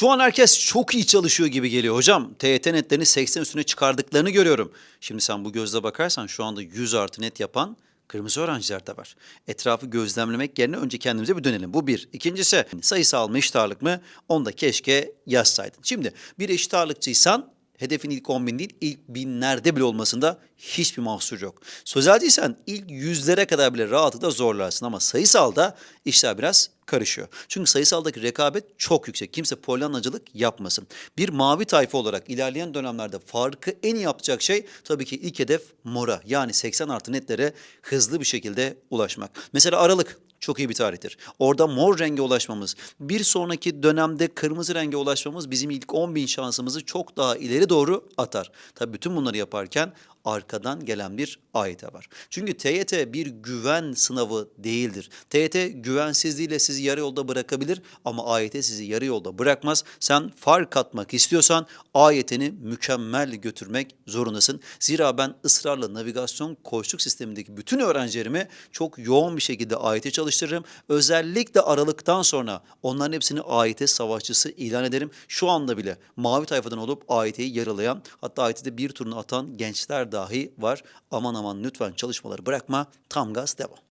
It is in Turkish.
Şu an herkes çok iyi çalışıyor gibi geliyor hocam. TYT netlerini 80 üstüne çıkardıklarını görüyorum. Şimdi sen bu gözle bakarsan şu anda 100 artı net yapan kırmızı öğrenciler de var. Etrafı gözlemlemek yerine önce kendimize bir dönelim. Bu bir. İkincisi sayısal mı eşit ağırlık mı? Onu da keşke yazsaydın. Şimdi bir eşit ağırlıkçıysan hedefin ilk 10 bin değil ilk binlerde bile olmasında hiçbir mahsur yok. Sözelciysen ilk yüzlere kadar bile rahatlıkla zorlarsın ama sayısalda işler biraz karışıyor. Çünkü sayısaldaki rekabet çok yüksek. Kimse polyanacılık yapmasın. Bir mavi tayfa olarak ilerleyen dönemlerde farkı en iyi yapacak şey tabii ki ilk hedef mora. Yani 80 artı netlere hızlı bir şekilde ulaşmak. Mesela Aralık çok iyi bir tarihtir. Orada mor renge ulaşmamız, bir sonraki dönemde kırmızı renge ulaşmamız bizim ilk 10 bin şansımızı çok daha ileri doğru atar. Tabii bütün bunları yaparken arkadan gelen bir AYT var. Çünkü TYT bir güven sınavı değildir. TYT güvensizliğiyle sizi yarı yolda bırakabilir ama AYT sizi yarı yolda bırakmaz. Sen fark atmak istiyorsan AYT'ni mükemmel götürmek zorundasın. Zira ben ısrarla navigasyon koçluk sistemindeki bütün öğrencilerimi çok yoğun bir şekilde AYT çalıştırırım. Özellikle Aralık'tan sonra onların hepsini AYT savaşçısı ilan ederim. Şu anda bile mavi tayfadan olup AYT'yi yaralayan hatta AYT'de bir turunu atan gençler dahi var. Aman aman lütfen çalışmaları bırakma. Tam gaz devam.